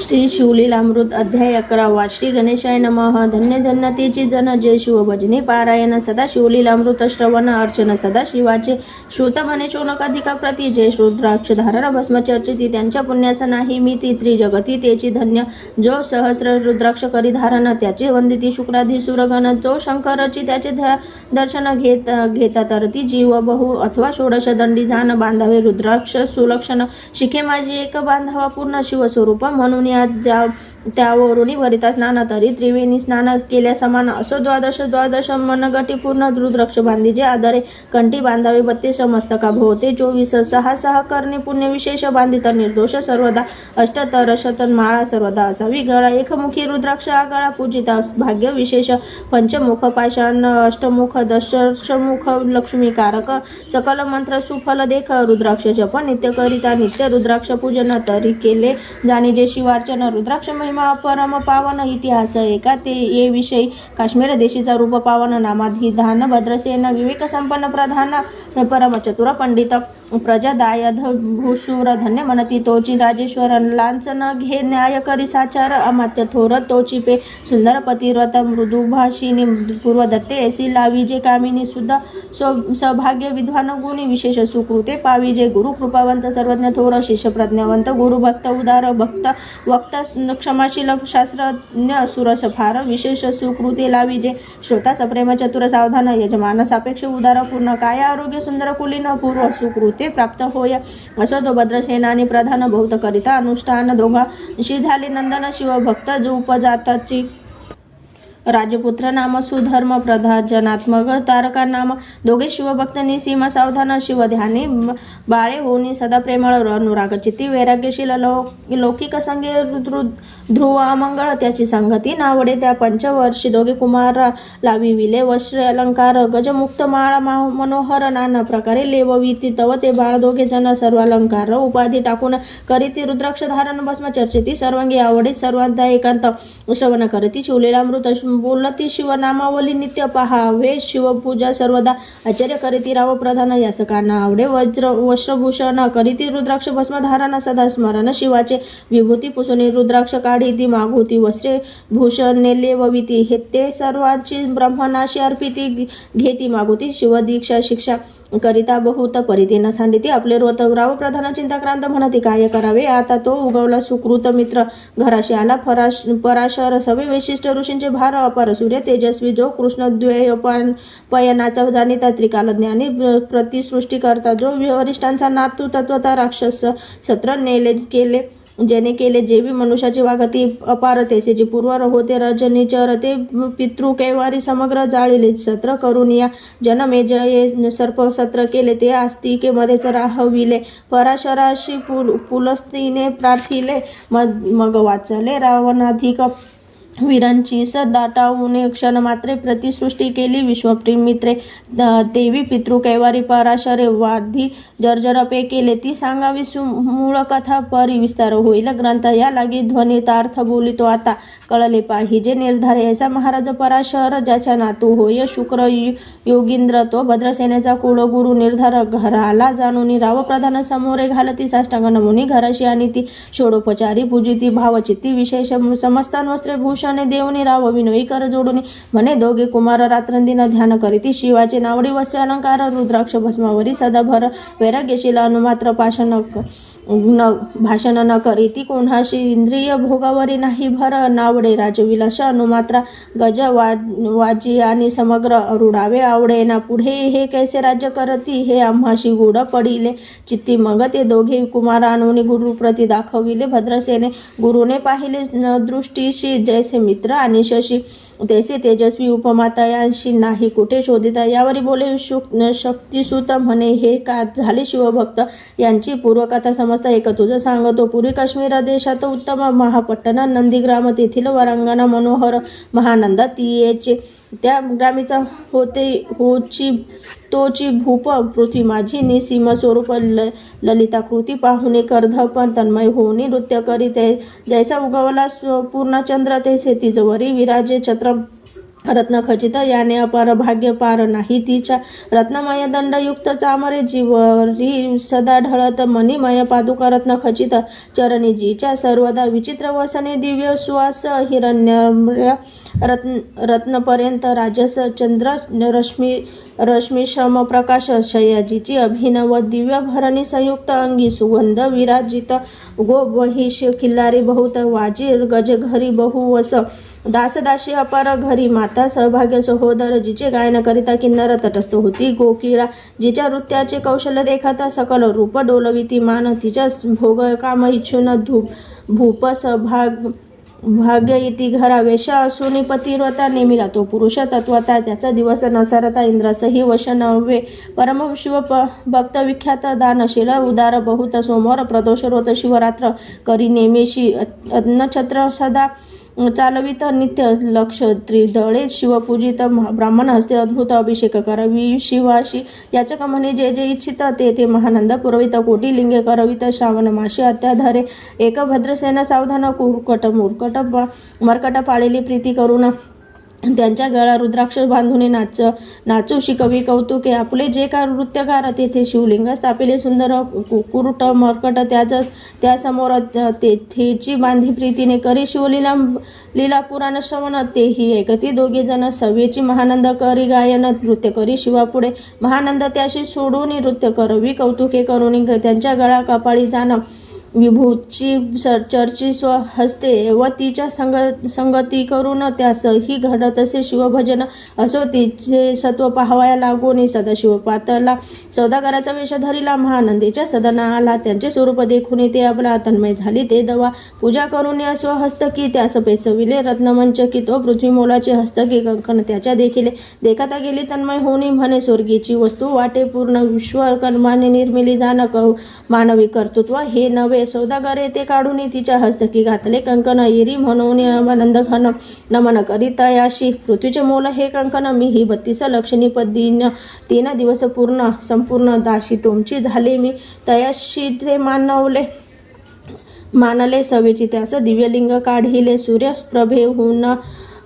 श्री शिवलीलामृत अध्याय अकरावा श्री गणेशाय नमः. धन्य धन्य तेची जन जय शिव भजने पारायण. सदा शिवलीलामृत श्रवण अर्चन सदा शिवाचे श्रुत म्हणे शोनकाधिका प्रती जय रुद्राक्ष धारण भस्म चर्चिती त्यांच्या पुण्याचा नाही मी ती त्रिजगती तेची धन्य. जो सहस्र रुद्राक्ष करी धारण त्याचे वंदिती शुक्राधी सुरगण. जो शंकरची त्याचे ध्या दर्शन घेत घेता तर ती जीव बहु. अथवा षोडश दंडी जाण बांधावे रुद्राक्ष सुलक्षण. शिखे माझी एक बांधावा पूर्ण शिवस्वरूप. म्हणून या ज्या त्यावरून वरिता स्नान तरी त्रिवेणी स्नान केल्या समान. असो द्वादश द्वादश मनगटी पूर्ण रुद्राक्ष बांधी. जे आधारे कंठी बांधावे बत्तीस मस्तका भोवते. चोवीस सहा सहा करणे पुण्य विशेष बांधिता निर्दोष सर्वदा अष्टतर शतन माळा सर्वदा असावी. गळा एकमुखी रुद्राक्ष गळा पूजिता. भाग्य विशेष पंचमुख पाषाण अष्टमुख दशमुख लक्ष्मीकारक सकल मंत्र सुफल देख रुद्राक्ष जप नित्य करिता नित्य रुद्राक्ष पूजन तरी केले जाणी. जे शिवार्चन रुद्राक्ष महिमा परम पावन इतिहास एका ते ये विषयी काश्मीर देशीचा रूप पावन नामाधिधान भद्रसेन विवेक संपन्न प्रधान परमचतुर पंडित प्रजादायध भूशूर धन्य मनती तोची राजेश्वर लांचन घे न्याय करी साचार अमात्य थोर तोची पे सुंदर पतिव्रत मृदुभाषिनी पूर्व दत्ते ऐसी लावी जे कामिनी सुद्धा सौ सौभाग्य विद्वान गुणी विशेष सुकृते पावी जे गुरु कृपावंत सर्वज्ञ थोर शिष्य प्रज्ञावंत गुरु भक्त उदार भक्त वक्ता क्षमाशील शास्त्रज्ञ सुरस फार विशेष सुकृते लावी जे श्रोता सप्रेम चतुर सावधान यजमान सापेक्ष उदार पूर्ण काय आरोग्य सुंदर कुलीन पूर्व सुकृत प्राप्त होय। असो तो भद्रसेनानी प्रधान भौत करिता अनुष्ठान दोघा। शी झाले नंदन शिवभक्त जो उपजाताची राजपुत्र नाम सुधर्म प्रधा जनात्मक तारका नाम दोघे शिवभक्त निसीम सावधान शिवध्यानी बाळे होनी सदा प्रेमळ अनुराग चित्ती वैराग्यशील लो लौकिक संगे रुद्रु ध्रुव त्याची संगती नावडे त्या पंचवर्षी दोघे कुमार लाविविले वस्त्र अलंकार गजमुक्त माळ मा- मनोहर नाना प्रकारे लेवविती तव ते बाळ दोघे जन सर्व अलंकार उपाधी टाकून करीती रुद्राक्ष धारण भस्म चर्चेती सर्वांगी आवडीत सर्वांता एकांत श्रवण करती शिवलेला मृत बोलती शिवनामावली नित्य पहा. वे शिवपूजा सर्वदा आचार्य करीती राव प्रधान. यासकांना आवडे वज्र वस्त्रभूषण करीती रुद्राक्ष भस्म धारण सदा स्मरण शिवाचे. विभूती पुसुनी रुद्राक्ष काढीती मागोती वस्त्रे भूषण नेले वविती हे ते सर्वांची ब्रह्मनाशी अर्पिती घेती मागोती शिवदीक्षा शिक्षा करिता बहुत परितीनं सांडिती. आपले व्रत राव प्रधान चिंताक्रांत म्हणती काय करावे? आता तो उगवला सुकृत मित्र. घराशी आला फराश पराशर. सवे वैशिष्ट्य ऋषींचे भार अपर सूर्य तेजस्वी जो कृष्ण द्वय पयनाचा जाणीता त्रिकाल ज्ञानी प्रतिसृष्टी करता जो वरिष्ठांचा नातू तत्वता राक्षस सत्र नेले केले जेणे केले जेवी मनुष्याची वागती अपारतेचे जे पूर्वर होते रजनी ते पितृ कैवारी समग्र जाळीले सत्र करून या जनमे जये सर्प सत्र केले ते आस्तिके मध्येच राहविले. पराशराशी पुल पुलस्तीने प्रार्थिले मग मग वाचले रावणाधिक वीरांची स दाटावून क्षण मात्रे प्रतिसृष्टी केली. विश्वप्रेमित्रे देवी पितृ कैवारी पराशरे वाधी जर्जरपे केले. ती सांगावी सु मूळ कथा परिविस्तार होईल ग्रंथ. या लागी ध्वनितार्थ बोलितो आता. कळले पाहिजे निर्धार. याचा महाराज पराशर ज्याच्या नातू होय शुक्र योगिंद्र योगींद्र तो भद्रसेनेचा कुळगुरु निर्धार. घराला जाणून राव प्रधान समोरे घालती साष्टांग नमुनी. घराशी आणि ती षोडोपचारी पूजिती भावचित्ती विशेष समस्तान वस्त्रे भूषण देवनी राव विनोई कर जोडून म्हणे दोघे कुमार रात्रंदिन ध्यान करीती शिवाचे नावडी वस्त्रे अलंकार रुद्राक्ष भस्मावरी सदाभर वैराग्यशील अनुमात्र पाषण क- न भाषण न करीती कोणाशी इंद्रिय भोगावरी नाही भर नावडे राजविलास अनुमात्रा गज वा वाजी आणि समग्र रुडावे आवडे. ना पुढे हे कैसे राज्य करती? हे आम्हाशी गुड पडिले. चित्ती मग ते दोघे कुमार आणून गुरुप्रती दाखविले भद्रसेने. गुरुने पाहिले दृष्टीशी जैसे मित्र आणि शशी. तैसे तेजस्वी उपमातायांशी नाही कुठे शोधिता? यावरी बोले शुक शक्तिसुत म्हणे हे का झाले शिवभक्त? यांची पूर्वकथा समजता एक तुझं सांगतो पूर्वी काश्मीर देशात उत्तम महापट्टण नंदीग्राम तेथील वरांगणा मनोहर महानंद तियेचे त्या ग्रामीचा होते होची तोची भूप पृथ्वी माझी निसीम स्वरूप ल ललिताकृती पाहुणे कर्धपण तन्मय होऊनी नृत्य करीत जैसा उगवला स्व- पूर्णचंद्र ते शेतीजवरी विराजे छत्र रत्न खचित याने अपार भाग्य पार नाही. तिच्या रत्नमय दंडयुक्त चामरे जीवरी सदा ढळत मणिमय पादुका रत्न खचित सर्वदा विचित्र वसने दिव्य सुवास हिरण्य रत्न रत्नपर्यंत राजस चंद्र रश्मी रश्मी श्रम प्रकाश शयाजीची अभिनव दिव्य भरणी संयुक्त अंगी सुगंध विराजित गो बहिश किल्लारी बहुत वाजीर गज घरी बहुवस दासदासी अपार घरी माता सहभाग्य सहोदर जिचे गायन करिता किन्नर तटस्थ होती गोकिळा जिच्या नृत्याचे कौशल्य देखता सकल रूप डोलविती मान तिच्या भोग काम इच्छुन धूप भूप भाग भाग्य इति घरा वेश असूनी पतिव्रता नेमिला तो पुरुष तत्वता त्याचा दिवस नसरता इंद्रासही वश नव्हे परमशिव प भक्त विख्यात दानशील उदार बहुत. सोमवार प्रदोष रोत शिवरात्र करी नेमेशी अन्नछत्र सदा. चालवित नित्य लक्ष त्रिदळे शिवपूजित ब्राह्मण हस्ते अद्भुत अभिषेक करावी शिवाशी याचक म्हणे जे जे इच्छित ते ते महानंद पुरवित कोटी लिंगे करवित श्रावण माशी अत्याधारे. एक भद्रसेना सावधान कुरकट मुरकट मरकट पाळलेली प्रीती करून त्यांच्या गळा रुद्राक्ष बांधून नाच नाचूशी कवी कौतुके आपले जे का नृत्यकार तेथे शिवलिंग स्थापिले सुंदर कु- कुरुट मरकट त्याच त्यासमोर तेथेची बांधी प्रीतीने करी शिवलीला लीला पुराण श्रवण. तेही ऐकती दोघे जण सवेची महानंद करी गायन नृत्य करी शिवापुढे. महानंद त्याशी सोडून नृत्य करवी कौतुके करून त्यांच्या गळा कपाळी जाणं. विभूतची स- चर्ची स्वहस्ते व तिच्या संग संगती करून त्यास ही घडत असे शिवभजन असो तिचे सत्व पाहावया लागून सदाशिव पातला सौदागराचा वेश धरिला महानंदीच्या सदना आला त्यांचे स्वरूप देखून ते आपला तन्मय झाली. ते दवा पूजा करून या स्वहस्तकी त्यास पेसविले. रत्नमंच की तो पृथ्वी मोलाचे हस्तकी कंकण त्याच्या देखिले देखता गेली. तन्मय होणी म्हणे स्वर्गीची वस्तू वाटे पूर्ण विश्व कर्माने निर्मिली. जाण क मानवी कर्तृत्व हे नवे सौदागरे ते काढून तिच्या हस्तकी घातले. कंकण इरी म्हणून आनंद घन नमन करीतयाशी पृथ्वीचे मोल हे कंकण मी ही बत्तीस लक्षणी पद्धीन तीन दिवस पूर्ण संपूर्ण दाशी. तुमची झाले मी तयाशी ते मानवले. मानले सवेची त्यास दिव्यलिंग काढिले. सूर्यप्रभेहून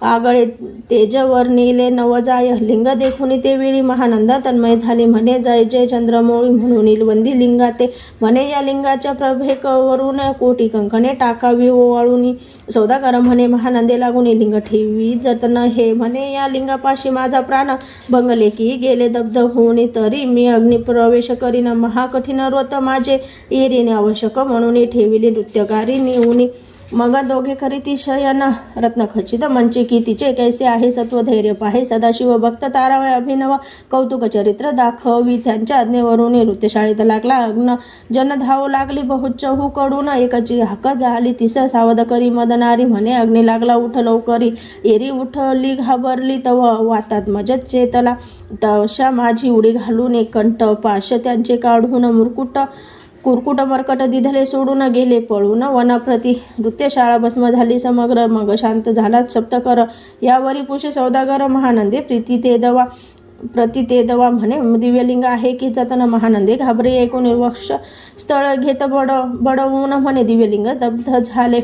आगळे तेजवर नीले नवजाय लिंग देखून ते वेळी महानंद तन्मय झाले. म्हणे जय जय चंद्रमोळी म्हणून निलवंदी लिंगा ते. म्हणे या लिंगाच्या प्रभेकवरून कोटी कंकणे टाकावी ओवाळून. सौदागर म्हणे महानंदे लागून लिंग ठेवी जतन हे. म्हणे या लिंगापाशी माझा प्राण भंगले की गेले दग्ध होऊन तरी. मी अग्निप्रवेश करीन महाकठीण व्रत माझे इरीने आवश्यक म्हणून ठेविले नृत्यकारी नेऊन. मग दोघे खरी शयन रत्न खचित मंचे की तिचे कैसे आहे सत्व धैर्य पाहे सदाशिव भक्त तारावय अभिनव कौतुक चरित्र दाखवी त्यांच्या आज्ञेवरून नृत्यशाळेत लागला अग्न. जन धावू लागली बहुचहू कडून. एकची हक झाली. तिस सावध करी मदनारी म्हणे अग्नी लागला उठ लवकरी. एरी उठली घाबरली तव वातात मजत चेतला. तशा माझी उडी घालून एक कंठ पाश त्यांचे काढून मुरकुट कुरकुट मरकट दिधले सोडून गेले पळून. वनप्रती नृत्यशाळा भस्म झाली समग्र. मग शांत झाला सप्तकर. यावरी पुष सौदागर महानंदे प्रीती ते दवा प्रति ते दवा म्हणे. दिव्यलिंग आहे की जतन? महानंदे घाबरे ऐकून वक्ष स्थळ घेत बड बडवून म्हणे. दिव्यलिंग दग्ध झाले.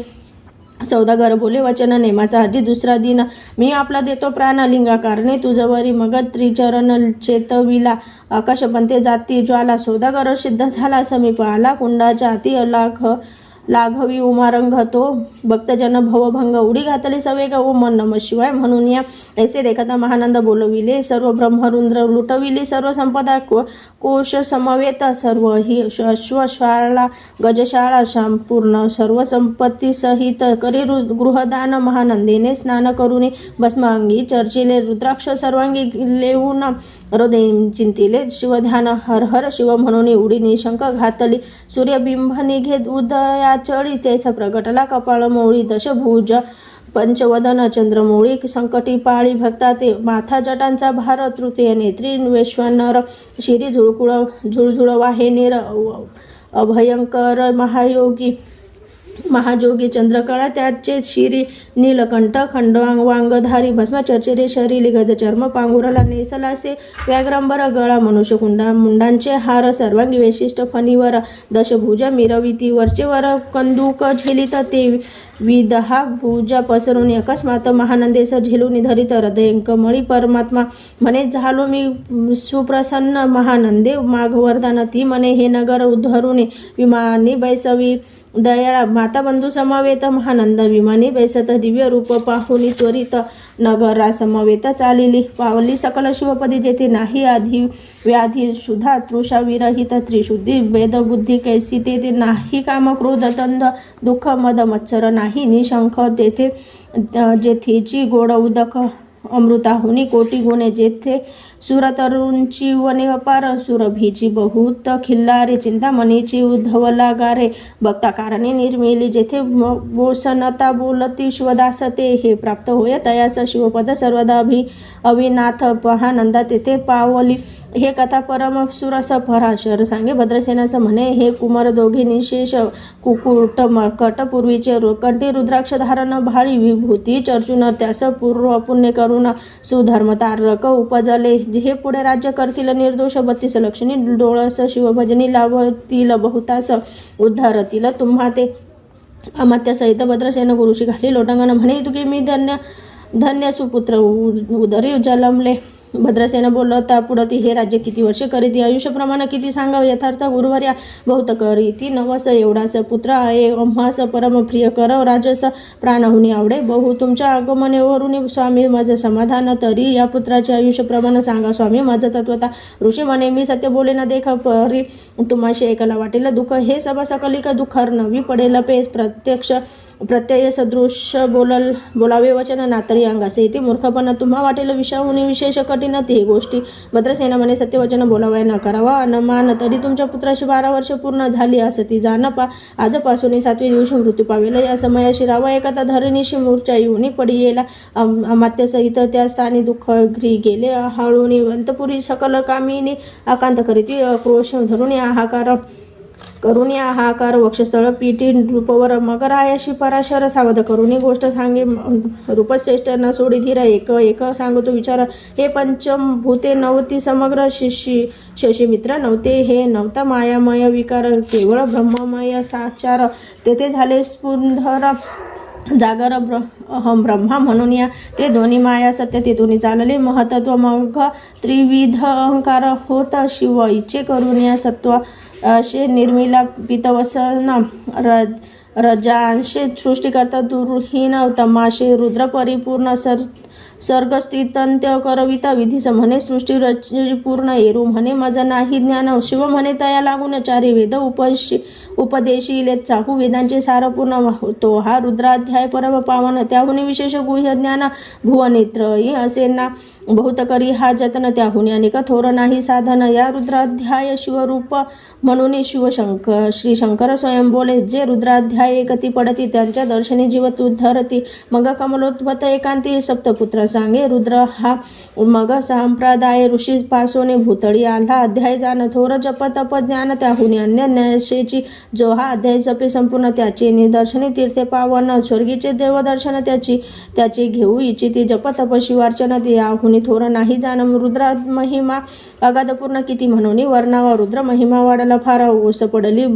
सौदागर बोले वचन नेमाचा आधी दुसरा दिन. मी आपला देतो प्राण लिंगाकारणे तुझवरी मग त्रिचरण चेतविला. आकाशपंते जाती ज्वाला सौदागर सिद्ध झाला समीप आला कुंडाच्या अति अलाख लाघवी उमारंगतो भक्तजन भवभंग उडी घातली सवेग ओम नम शिवाय. म्हणून या ऐसे देखता महानंद बोलविले. सर्व ब्रह्मरुंद्र लुटविली. सर्व संपदा को कोश समवेत सर्व ही अश्वशाळा गजशाळा संपूर्ण सर्व संपत्ती सहित करी गृहदान महानंदीने स्नान करून भस्मांगी चर्चिले. रुद्राक्ष सर्वांगी लेऊन हृदय चिंतिले. शिवध्यान हर हर शिव म्हणून उडी निशंक घातली. सूर्यबिंब निघेत उदया चळी तेस प्रगटला कपाळ मोळी दशभुज पंचवदन चंद्रमौळी संकटी पाळी भक्ता ते माथा जटांचा भार तृतीय नेत्री वैश्वानर शिरी झुळकुळ झुळझुळ वाहे निर अभयंकर महायोगी. महाजोगी चंद्रकळा त्याचे शिरी नीलकंठ खंडवांग वांगधारी भस्माचर्चरे शरीली गजचर्म पांघुराला नेसलासे व्याघ्रंबर गळा मनुष्यकुंडा मुंडांचे हार सर्वांगी वैशिष्ट्य फणीवर दशभुज मिरविती वरचेवर कंदुक झेलित ते विदहा भुजा पसरून अकस्मात महानंदेस झेलून धरित हृदयंकमळी परमात्मा म्हणे झालो मी सुप्रसन्न महानंदे माघवर्धन ती म्हणे हे नगर उद्धरून विमानी बैसवी दयाळा माता बंधू समवेत महानंद विमानी बैसत दिव्य रूप पाहुनी त्वरित नगरा समवेत चालिली. पावली सकल शिवपदी जेथे नाही आधी व्याधी सुधा तृषा विरहित त्रिशुद्धी वेदबुद्धी कैसी तेथे नाही काम क्रोध तंद दुःख मद मत्सर नाही निशंख जेथे जेथेची गोड उदक अमृताहुनी कोटी गुणे जेथे सुरतरुंची वने अपार सुरभीची बहुत खिल्लारे चिंतामणीची उद्धवला गारे भक्ता कारणे निर्मिली जेथे बोसनता बोलती शिवदास ते हे प्राप्त होय तयास शिवपद सर्वदा अभि अविनाथ पहानंदा तेथे पावली हे कथा परम असं पराशर सांगे भद्रसेनाचं म्हणे हे कुमार दोघे निशेष कुकुट मकट पूर्वीचे रु- कंठी रुद्राक्ष धारण भाळी विभूती चर्चून त्यास पूर्व पुण्य करून सुधर्म तारक उपजले. हे पुढे राज्य करतील निर्दोष बत्तीस लक्षणी डोळस शिवभजनी लावतील बहुतास उद्धारतील तुम्हा ते अमात्यासहित भद्रसेन गुरुशी घाली. लोटांगण म्हणे तुकी मी धन्य धन्य सुपुत्र उ- उदरी जलमले भद्रसेन बोलता पुढं ती हे राज्य किती वर्ष करीती आयुष्यप्रमाणे किती सांगावं? यथार्थ गुरुवर्या बहुत करीती नवस एवढास पुत्र आहे. अम्हास परम प्रिय करव राजस प्राणहुनी आवडे. बहु तुमच्या आगमनेवरून स्वामी माझं समाधान तरी. या पुत्राचे आयुष्यप्रमाणे सांगा स्वामी. माझं तत्वता ऋषी म्हणे मी सत्य बोले ना देख परी. तुम्हाशी ऐकायला वाटेल दुःख. हे सभा सकलिक दुःखर नवी पडेल पे प्रत्यक्ष प्रत्यय सदृश बोलल बोलावे वचन नातरी अंगासे येते मूर्खपणा तुम्हा वाटेल विषाहुनी विशेष कठीण ही गोष्टी भद्रसेना म्हणे सत्यवचन बोलावया न करावा. अनमान तरी तुमच्या पुत्राशी बारा वर्ष पूर्ण झाली असती. जाण पा. आजपासून सातवी दिवशी मृत्यू पावेल. या समयाशी रावा एखादा धरणीशी मूर्छा येऊनी पडी येला. अमात्यसहित त्या स्थानी दुःख घरी गेले. हळूनी अंतपुरी सकल कामिनी आकांत करीती. क्रोश धरून हाहाकार करून या हाकार वक्षस्थळ पीठी रूपवर मगर आयाशी पराशर. सावध करून ही गोष्ट सांगे. रूपश्रेष्ठ न सोडी धीर एक एक सांगतो विचार. हे पंचम भूते नवती समग्र शिशी शशीमित्र नव्हते. हे नव्हता मायामय विकार केवळ ब्रह्ममय साचार. तेथे झाले स्पुंधर जागर ब्र अहम ब्रह्मा म्हणून या. ते दोन्ही माया सत्य तेथून चालले. महतत्व मग त्रिविध अहंकार होत शिव. इच्छे करून या सत्व असे निर्मिला पितवसन र रजांशे सृष्टीकरता दुर्हीन तमाशे रुद्र परिपूर्ण सर सर्गस्थितंत्य करविता विधीस म्हणे सृष्टी रची पूर्ण एरू म्हणे माझा नाही ज्ञान. शिव म्हणे तया लागून चारी वेद उपशि उपदेशीले चाहू वेदांचे सार पूर्ण होतो. हा रुद्राध्याय परम पावन त्याहून विशेष गुह्य ज्ञान भुवनेत्रयी असे ना बहुत करी हा जतन त्याहुनी अनेक थोर नाही साधन. या रुद्राध्याय शिवरूप म्हणून शिवशंकर श्री शंकर स्वयं बोले जे रुद्राध्याय गती पडती त्यांच्या दर्शनी जीव तू धरती. मग कमलोद्भत एकांती सप्तपुत्र सांगे रुद्र हा मग संप्रदाय ऋषी पासोने भूतळी आला. अध्याय जाण थोर जप तप ज्ञान त्याहून अन्य न्यायशेची. जो हा अध्याय जपे संपूर्ण त्याचे निदर्शनी तीर्थे पावन. स्वर्गीचे देवदर्शन त्याची त्याची घेऊ इच्छिती. जप तप शिवार्चन याहून याहुनी थोर नाही जाण रुद्रा महिमा. अगाधपूर्ण किती म्हणून? वर्णावा रुद्र महिमा वाढला फार ओस पडली.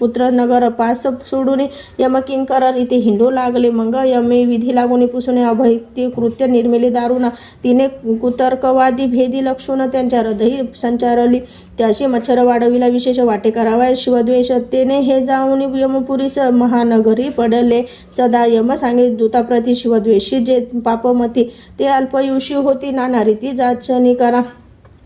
पुत्र नगर पास सोडून यमकिंकर रीते हिंडू लागले. मग यमे विधी लागून पुसणे अभैक्ती कृत्य निर्मिले दारुणा. तिने कुतर्कवादी भेदी लक्षून त्यांच्या हृदयी संचारली. त्याशी मच्छर वाढविला विशेष वाटे करावा. शिवद्वेष तेने हे जाऊन यमपुरीस महानगरी पडले. सदा यम सांगे दूताप्रती शिवद्वेषी जे पापमती ते अल्पयुषी होती. नाना रीती जाचनी करा.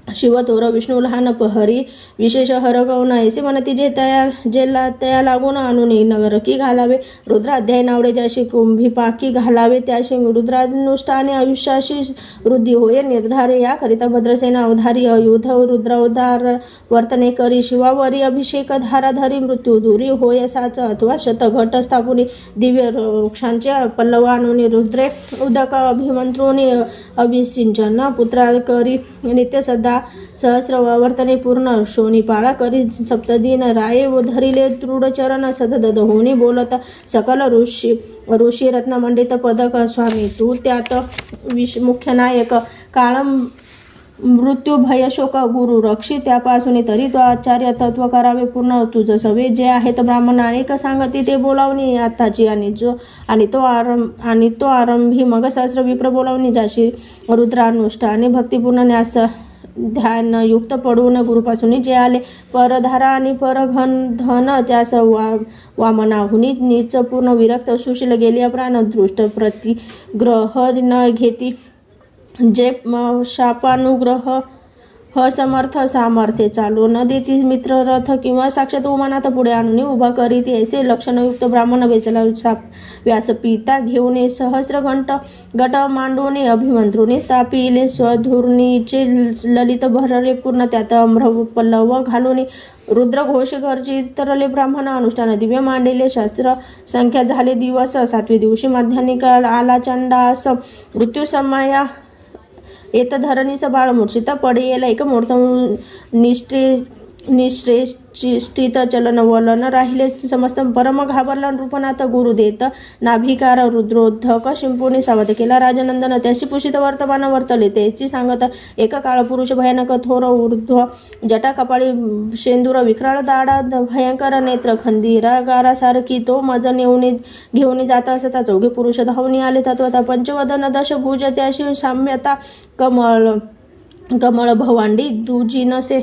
शिव थोर विष्णू लहान पहरी विशेष हरगवण ऐसे म्हणती जे तया जेला तया लागून आणून नगर की घालावे. रुद्राध्याय नावडे ज्याशी कुंभी पाकी घालावे त्याशी रुद्रानुष्ठाने आयुष्याशी वृद्धी होय निर्धारे. याकरिता भद्रसेना अवधारी अयुध रुद्रोद्धार वर्तने करी शिवावरी अभिषेक धाराधारी मृत्यू दुरी होय साच अथवा शतघट स्थापुनी दिव्य वृक्षांचे पल्लव आणून रुद्रे उदक अभिमंत्रुनी अभिसिंचन पुत्रा करी नित्य सदा षडा सहस्र वर्तने पूर्ण शोनिपाळा करी सप्तदिन राये व धरिले तृढचरण सददद होनी बोलत सकल ऋषी ऋषी रत्नमंडित पदक स्वामी तू त्यात विश मुख्य नायक काळम मृत्यू भय शोक गुरु रक्षी त्यापासून तरी तो आचार्य तत्व करावे पूर्ण. तुझं सवे जे आहेत ब्राह्मण अनेक सांगती ते बोलावणी आत्ताची आणि जो आणि तो आरंभ आणि तो आरंभी मग सहस्र विप्र बोलावणी जाशी रुद्रानुष्ठ आणि भक्तिपूर्ण न्यास ध्यान युक्त पडून गुरुपासून जे आले परधारा आणि परघन धन त्यास वा वामनाहुनी नीच पूर्ण विरक्त सुशील गेली. प्राण दृष्ट प्रतिग्रह न घेती जे शापानुग्रह असमर्थ सामर्थ्य चालू. न देती मित्र रथ किंवा साक्षात उमानात पुढे आणून उभा करीत ऐसे लक्षणयुक्त ब्राह्मण वेचला साप व्यासपीता घेऊन सहस्र घंट गट मांडून अभिमंत्रुनी स्थापिले. स्वधुर्णीचे ललित भरले. पूर्ण त्यात अम्र पल्लव घालून रुद्रघोष गर्जित तरले. ब्राह्मण अनुष्ठान दिव्य मांडले. शास्त्र संख्या झाले. दिवस सातवे दिवशी माध्यान्ही काळ आला. चंडास मृत्यू समया येत धरणीचं बाळ मूर्छित निश्रेष्ठित चलन वलन राहिले. समस्त परम घाबरला नृपनाथ गुरु देत नाभिकार रुद्रोद्धक शिंपुनी सावध केला. राजनंदन त्याशी पुषित वर्तमान वर्तले. त्याची सांगत एक काळ पुरुष भयानक थोर ऊर्ध्व जटा कपाळी शेंदूर विक्राळ दाडा भयंकर नेत्र खंदीरागारासारखी तो मज नेऊन घेऊन जात असता. चौघे पुरुष धावून आले. तत्वता पंचवदन दशभुज त्याशी साम्यता कमळ कमळ भवांडी दुजी नसे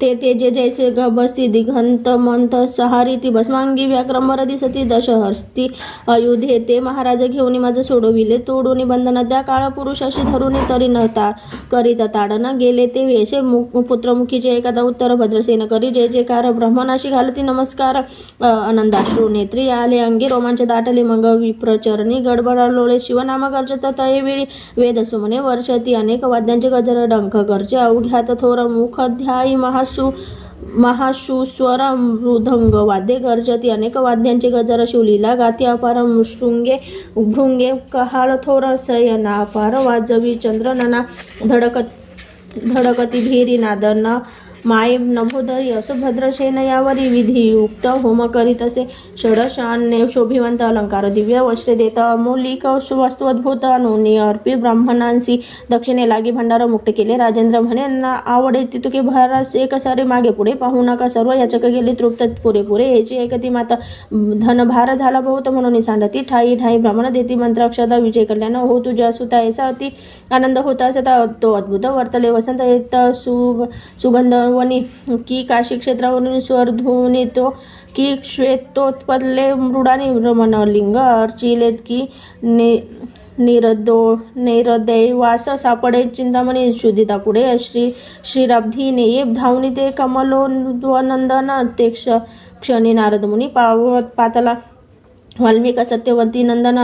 ते तेजे जैसे गभस्ती दिगंत मंत सहारी ती भस्मांगी व्याक्रमर दिसती दशहस्ती अयुधे ते महाराज घेऊन माझं सोडविले तोडून बंधन त्या काळ पुरुष अशी धरून तरी न ता करीत ताडन गेले ते वेशे मु- पुत्रमुखीचे एखादा उत्तर भद्रसेन करी जय जयकार ब्रह्मणाशी घालती नमस्कार अ, आनंदाश्रू नेत्री आले अंगी रोमांच दाटले मग विप्रचरणी गडबडलोळे शिवनाम गर्जत तये वेळी वेद सुमने वर्षती अनेक वाद्यांचे गजर डंख करचे अवघ्यात थोर मुख ध्यायी महासु महाशुस्वरम मृदंग वाद्ये गर्जती. अनेक वाद्यांचे गजर शिवलीला गाती. अपार शृंगे भृंगे कहाळ थोर सयना अपार वाजवी चंद्रनना धडकत धडकती भेरी नादना माय नभोदरी असुभद्रशेन यावरी विधियुक्त होम करीत असे. षडशान्य शोभिवंत अलंकार दिव्य वस्त्रे देत अमौलिक वस्तू अद्भुत अनुनी अर्पी ब्राह्मणांसी दक्षिणे लागी भंडार मुक्त केले. राजेंद्र म्हणे "ना आवडे तितुके भरास एक सारे मागे पुढे पाहू नका. सर्व याचक गेले तृप्त पुरेपुरे याची ऐकती माता धनभार झाला बहुत म्हणून सांडती. ठाई ठाई ब्राह्मण देती. मंत्र अक्षदा विजय कल्याण हो तुझ्या सुता ऐसा अति आनंद होता असता तो अद्भुत. वर्तले वसंत येत सुग सुगंध वनी की काशी क्षेत्रावरून स्वरधून येतो की श्वेतोत्पल्ले मृडानी रमणलिंग अर्चिले की नि निरदो निरदैवास सापडे चिंतामणी शुद्धिता पुढे श्री श्रीराब्धी नेये धावनी ते कमलोद्वनंदन ते क्ष क्षणी नारदमुनी पावत पातला वाल्मिक सत्यवंती नंदन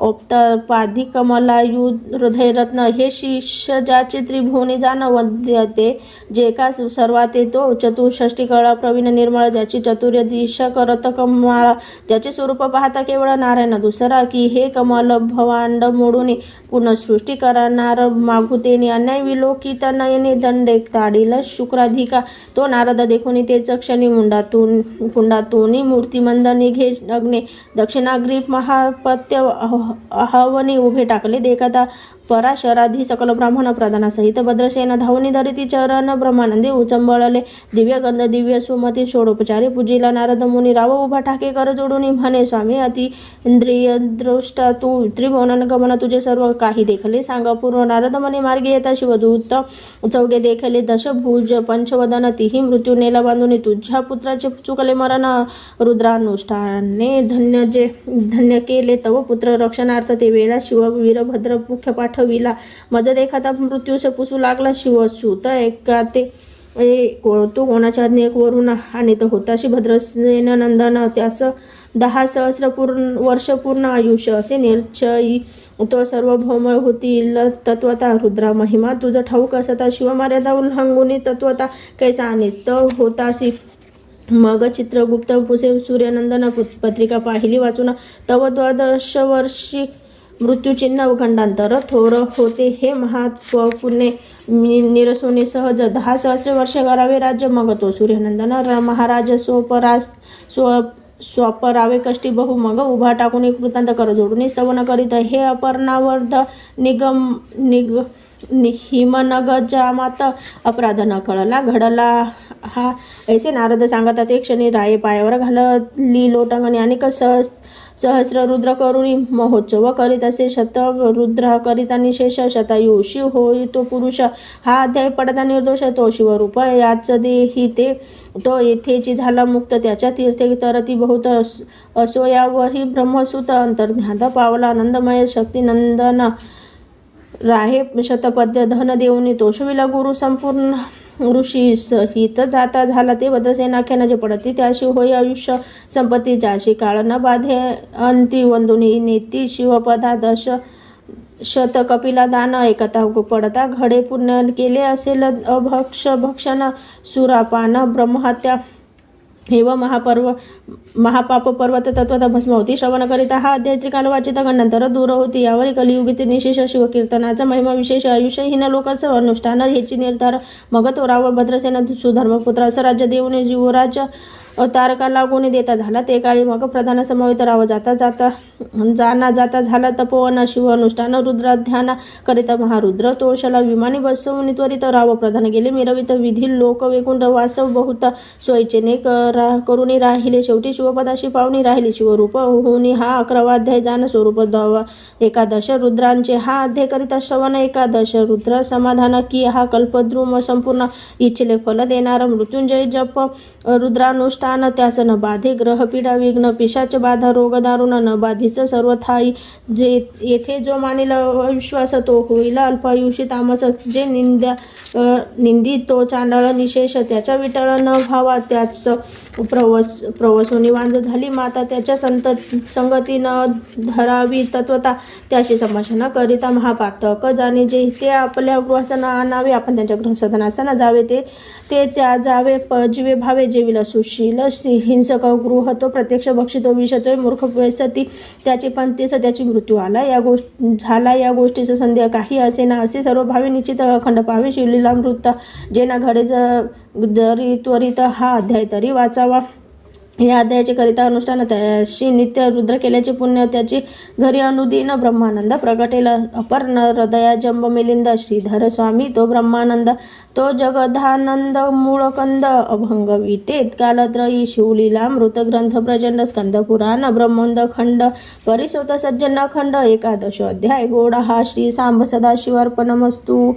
औप्तपाधी कमलायु हृदयरत्न हे शिष्य ज्याचे त्रिभुवनी जाणवते जे का सर्वात येतो. चतुष्षष्टी कळा प्रवीण निर्मळ ज्याची चतुर्य दिशा करत कमाळा ज्याचे स्वरूप पाहता केवळ नारायण. दुसरा की हे कमल भवांड मोडून पुनःसृष्टी करणार मागुतेने अन्याय विलोकित नयने दंडे ताडील शुक्राधिका. तो नारद देखून तेच क्षणी मुंडातून कुंडातून मूर्तिमंद निघे अग्ने. दक्षिणाग्री महापत्य अह- अहवनी उभे टाकले. देखता पराशराधी सकल ब्राह्मण प्रधानासहित भद्रसेन धावनी धरिती चरण ब्रह्मानंदी उचंबळले दिव्य गंध दिव्य सुमती षोडोपचारी पूजिला नारद मुनी राव उभा ठाके कर जोडून म्हणे स्वामी अति इंद्रिय दृष्टा तू त्रिभुवन गमन तुझे सर्व काही देखले सांगा पूर्व नारद मनी मार्गे येता शिवदूत चौघे देखले दशभुज पंचवदन तिही मृत्यू नेला बांधून तुझ्या पुत्राचे चुकले मरण रुद्रानुष्ठाने धन्य जे धन्य केले तव पुत्र रक्षणार्थ ते वेळा शिव वीरभद्र मुख्य पाठविला मजत एखादा मृत्यूस पुसू लागला शिव सुता एका ते ए को- तो कोणाच्या आज्ञेवरून आणि तर होताशी भद्रसेन नंदन त्यास दहा सहस्र पूर्ण वर्ष पूर्ण आयुष्य असे निर्चयी तो सर्वभौम होतील. तत्वता रुद्रा महिमा तुझं ठाऊक असता शिवमर्यादा उल्लंघुनी तत्वता कैसा आणि तो होतासी मग चित्रगुप्त पुसे सूर्यनंदन पत्रिका पाहिली वाचून तव द्वादश वर्षी मृत्यूचिन्ह खंडांतर थोर होते हे महात्व पुणे निरसोनी सहज दहा सहस्र वर्ष करावे राज्य मग तो सूर्यनंदन र- महाराज स्वपरास स्व स्वपरावे कष्टी बहु मग उभा टाकून एक वृत्तांत कर जोडून स्तवन करीत. हे अपर्णावर्ध निगम निग नि- हिमनग अपराध न कळला घडला हा. ऐसे नारद सांगतात एक क्षणी राये पायावर घालली लोटांगणी अनेक सहस सहस्र रुद्र करुणी महोत्सव करीत असे शत रुद्र आणि निशेष शतायु. शिव होई तो पुरुष हा अध्याय पडता निर्दोष तो शिवरूप याच देही ते तो येथेची झाला मुक्त. त्याच्या तीर्थे तरती बहुत असो यावरही ब्रह्मसूत अंतर्ध्यान पावला. आनंदमय शक्तिनंदन राहे शतपद्य धन देऊनी. तोषविला गुरु संपूर्ण ऋषी सहित जाता झाला. ते भद्रसेना आख्यानाचे पडती त्याशी होय आयुष्य संपत्ती ज्याशी काळ न बाधे अंती वंदुनी नेती शिवपदा दश शत कपिला दान एकता पडता घडे पुण्य केले असेल अभक्ष भक्षण सुरापान ब्रह्महत्या हेव महापर्व महापाप पर्वत तत्वता भस्म होती श्रवण करिता हा अध्याय त्रिकाल वाचिता गणांतर दूर होती. यावर कलियुगीतील निशेष शिवकीर्तनाचा महिमा विशेष आयुष्यहीन लोकांसह अनुष्ठान ह्याची निर्धार मग तो राव भद्रसेन असं राज्य देऊन युवराज तारका लागून देता झाला. ते काळी मग प्रधान समवेत राव जाता जाता जाना जाता झाला तपोवन शिव अनुष्ठान रुद्राध्यान करिता महारुद्र तोषाला विमानी बसवून त्वरित राव प्रधान गेले. मिरवित विधी लोक वैकुंठ वासव बहुत सोयीचेने करा करुणी राहिले. शेवटी शिवपदाशी पाहुणी राहिली. शिवरूप होऊनी हा अकरावा अध्याय जाण स्वरूप दवा एकादश रुद्रांचे हा अध्याय करिता श्रवण. एकादश रुद्र समाधान की हा कल्पद्रुम संपूर्ण इच्छिले फल देणारा. मृत्युंजय जप. रुद्रानुष्ठ त्यास न बाधे ग्रहपीडा विघ्न पिशाच बाधा रोगदारुण न बाधीच सर्व थाई जे येथे जो मानेल अविश्वास तो होईल अल्पायुषी तामस जे निंद्या अ, निंदित तो चांडाळ निशेष त्याच्या विटळ न व्हावा त्याच प्रवस प्रवसोनी वांज झाली माता त्याच्या संत संगती न धरावी तत्वता त्याशी संभाषण करिता महापातक जाणे जे ते आपल्या गृहसना आणावे आपण त्यांच्या गृहसदनासना जावे ते ते त्या जावे पजिवे भावे जेविल सुशील सी- हिंसक गृह तो प्रत्यक्ष भक्षितो विषतोय मूर्ख सती. त्याची पण ते त्याची मृत्यू आला. या गोष्ट झाला या गोष्टीचं संदेह काही असे ना असे. सर्व भावी निश्चित अखंड पावे. शिवलीला मृत जेना घडे जरी त्वरित हा अध्याय तरी वाचावा. या अध्यायाचे करिता अनुष्ठान त्याशी नित्य रुद्र केल्याचे पुण्य त्याची घरी अनुदिन ब्रह्मानंद प्रगटेल. अपर्ण हृदया जंब मिलिंद श्रीधर स्वामी तो ब्रह्मानंद तो जगधानंद मूळकंद. अभंग विटेत कालत्रयी शिवलीला मृतग्रंथ प्रचंड स्कंद पुराण ब्रह्मोंद खंड परिसोत सज्जन खंड एकादश अध्याय गोड हा श्री सांब सदाशिवार्पणमस्तू.